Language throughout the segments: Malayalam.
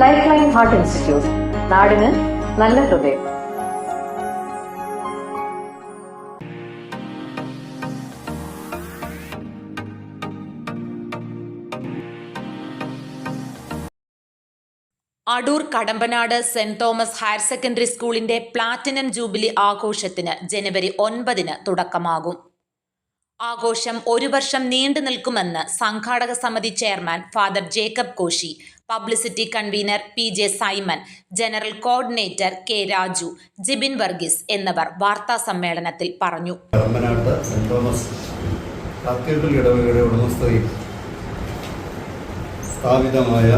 ലൈഫ് ലൈൻ ഹാർട്ട് ഇൻസ്റ്റിറ്റ്യൂട്ട് നാടിന് നല്ല ഹൃദയം. Adoor Kadampanad saint Thomas higher secondary സ്കൂളിന്റെ പ്ലാറ്റിനം ജൂബിലി ആഘോഷത്തിന് ജനുവരി ഒൻപതിന് തുടക്കമാകും. ആഘോഷം ഒരു വർഷം നീണ്ടു നിൽക്കുമെന്ന് സംഘാടക സമിതി chairman father Jacob Koshy publicity convener P J Simon general coordinator K Raju Jibin Varghese എന്നിവർ വാർത്താ സമ്മേളനത്തിൽ പറഞ്ഞു. സ്ഥാപിതമായ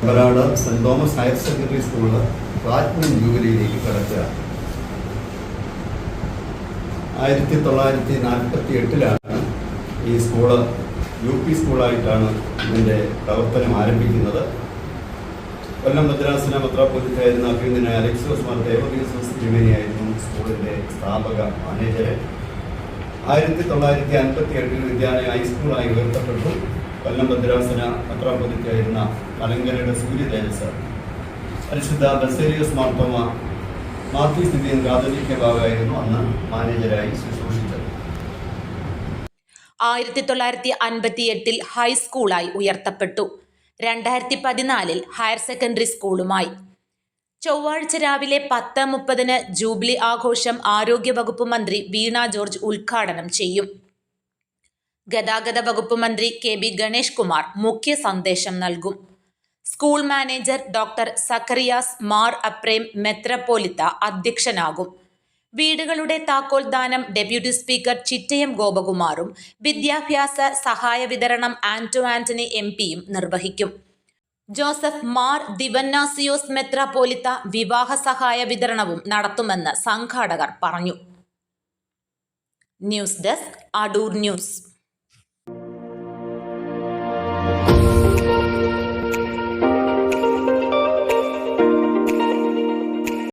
Kadampanad saint Thomas higher secondary school platinum ജൂബിലിയിലേക്ക് കടക്കുക. ആയിരത്തി തൊള്ളായിരത്തി നാൽപ്പത്തി എട്ടിലാണ് ഈ സ്കൂൾ യു പി സ്കൂളായിട്ടാണ് ഇതിന്റെ പ്രവർത്തനം ആരംഭിക്കുന്നത്. കൊല്ലം മദ്രാസിന പത്രാപ്പൊലിറ്റായിരുന്ന അഭിനന്ദന അലക്സോസ് മാർ ദേവദീസോസ് തിരുമേനിയായിരുന്നു സ്കൂളിന്റെ സ്ഥാപക മാനേജർ ആയിരത്തി തൊള്ളായിരത്തി അൻപത്തി എട്ടിൽ വിദ്യാലയ ഹൈസ്കൂളായി ഉയർത്തപ്പെട്ടു. കൊല്ലം ഭദ്രാസന പത്രാപ്പൊലിറ്റായിരുന്ന മലങ്കരയുടെ സൂര്യതേജസ്. പരിശുദ്ധ ബസേരിയസ് മാർത്തോമ മാത്യു സ്ഥിതിയും ഭാഗമായിരുന്നു അന്ന് മാനേജരായി ശുശ്രൂഷിച്ചത്. ആയിരത്തി തൊള്ളായിരത്തി അൻപത്തി എട്ടിൽ ഹൈസ്കൂളായി ഉയർത്തപ്പെട്ടു. രണ്ടായിരത്തി പതിനാലിൽ ഹയർ സെക്കൻഡറി സ്കൂളുമായി ചൊവ്വാഴ്ച രാവിലെ പത്ത് മുപ്പതിന് ജൂബിലി ആഘോഷം ആരോഗ്യവകുപ്പ് മന്ത്രി വീണ ജോർജ് ഉദ്ഘാടനം ചെയ്യും. ഗതാഗത വകുപ്പ് മന്ത്രി കെ ബി ഗണേഷ് കുമാർ മുഖ്യ സന്ദേശം നൽകും. School manager doctor Zacharias Mar Aprem മെത്രപ്പോലിത്ത അധ്യക്ഷനാകും. വീടുകളുടെ താക്കോൽ ദാനം ഡെപ്യൂട്ടി സ്പീക്കർ ചിറ്റയം ഗോപകുമാറും വിദ്യാഭ്യാസ സഹായ വിതരണം ആന്റോ ആന്റണി എം പിയും നിർവഹിക്കും. ജോസഫ് മാർ ദിവന്നാസിയോസ് മെത്രാപോലിത്ത വിവാഹ സഹായ വിതരണവും നടത്തുമെന്ന് സംഘാടകർ പറഞ്ഞു. News desk Adoor news.